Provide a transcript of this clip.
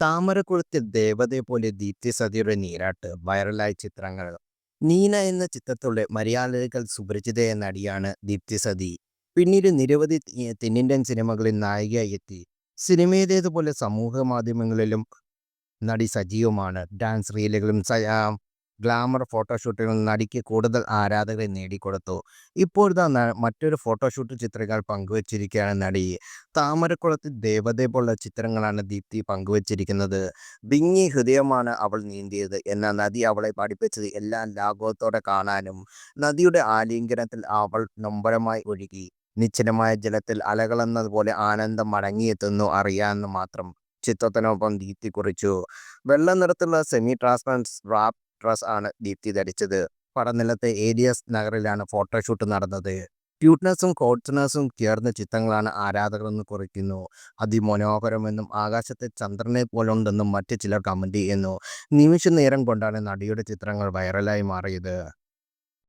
താമരക്കുളത്തിൽ ദേവതയെ പോലെ ദീപ്തി സതിയുടെ നീരാട്ട് വൈറലായ ചിത്രങ്ങൾ. നീന എന്ന ചിത്രത്തിലെ മലയാളികൾ സുപരിചിതയായ നടിയാണ് ദീപ്തി സതി പിന്നീട് നിരവധി തെന്നിന്ത്യൻ സിനിമകളിൽ നായികയായി എത്തി. സിനിമയിലേതുപോലെ സമൂഹ മാധ്യമങ്ങളിലും നടി സജീവമാണ്. ഡാൻസ് റീലുകളും ഗ്ലാമർ ഫോട്ടോഷൂട്ടുകൾ നടിക്ക് കൂടുതൽ ആരാധകരെ നേടിക്കൊടുത്തു. ഇപ്പോഴത്തെ മറ്റൊരു ഫോട്ടോഷൂട്ട് ചിത്രങ്ങൾ പങ്കുവച്ചിരിക്കുകയാണ് നടി. താമരക്കുളത്തിൽ ദേവതയെ പോലുള്ള ചിത്രങ്ങളാണ് ദീപ്തി പങ്കുവച്ചിരിക്കുന്നത്. വിങ്ങി ഹൃദയമാണ് അവൾ നീന്തിയത്. എന്ന നദി അവളെ പഠിപ്പിച്ചത് എല്ലാം ലാഘവത്തോടെ കാണാനും നദിയുടെ ആലിംഗനത്തിൽ അവൾ നൊമ്പരമായി ഒഴുകി. നിശ്ചലമായ ജലത്തിൽ അലകളെന്നതുപോലെ ആനന്ദം മടങ്ങിയെത്തുന്നു അറിയാമെന്ന് മാത്രം ചിത്രത്തിനൊപ്പം ദീപ്തി കുറിച്ചു. വെള്ള നിറത്തിലുള്ള സെമി ട്രാൻസ്പെറൻസ് റാപ്പ് ഡ്രസ് ആണ് ദീപ്തി ധരിച്ചത്. പടനിലത്തെ ഏരിയസ് നഗറിലാണ് ഫോട്ടോഷൂട്ട് നടന്നത്. ക്യൂട്ട്നെസ്സും കോട്ട്നെസ്സും ചേർന്ന ചിത്രങ്ങളാണ് ആരാധകർ എന്ന് കുറിക്കുന്നു. അതിമനോഹരമെന്നും ആകാശത്തെ ചന്ദ്രനെ പോലുണ്ടെന്നും മറ്റു ചിലർ കമന്റ് ചെയ്യുന്നു. നിമിഷ നേരം കൊണ്ടാണ് നടിയുടെ ചിത്രങ്ങൾ വൈറലായി മാറിയത്.